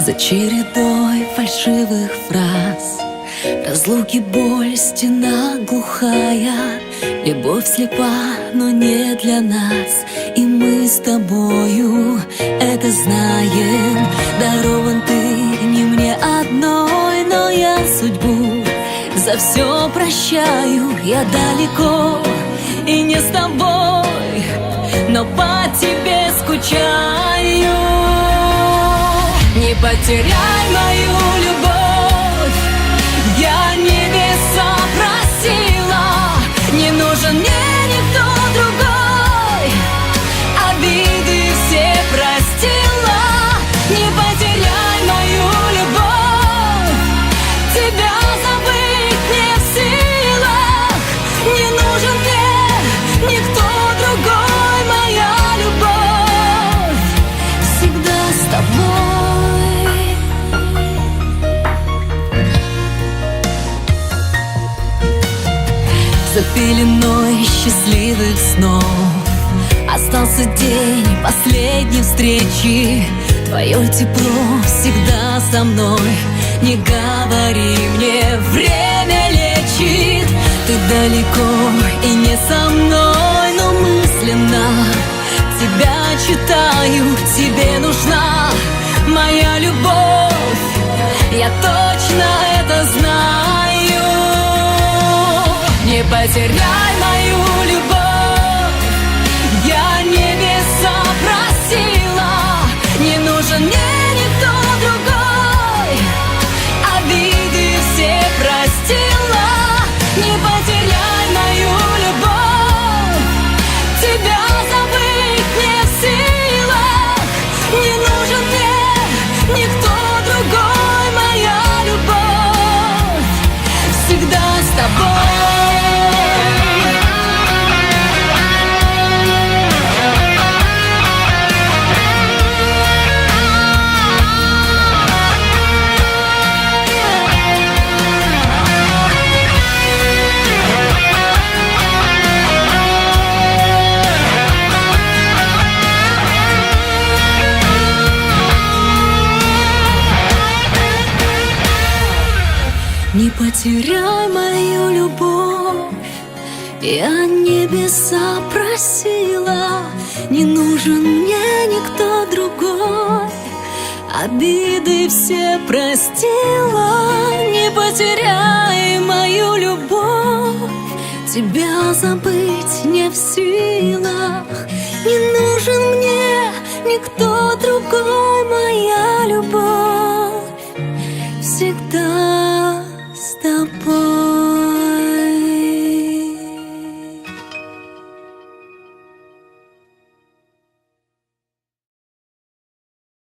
За чередой фальшивых фраз. Разлуки боль, стена глухая. Любовь слепа, но не для нас. И мы с тобою это знаем. Дарован ты не мне одной Но я судьбу за все прощаю. Я далеко и не с тобой Но по тебе скучаю потеряй мою любовь пеленой счастливых снов. Остался день последней встречи. Твое тепло всегда со мной. Не говори мне, время лечит. Ты далеко и не со мной Но мысленно тебя читаю Тебе нужна моя любовь. Я точно потеряй мою любовь. Я небеса просила Не нужен мне никто другой. Обиды все простила Не потеряй мою любовь. Тебя забыть не в силах Не нужен мне никто другой. Моя любовь всегда с тобой Не потеряй мою любовь. Я небеса просила Не нужен мне никто другой. Обиды все простила Не потеряй мою любовь. Тебя забыть не в силах Не нужен мне никто другой Моя любовь. Всегда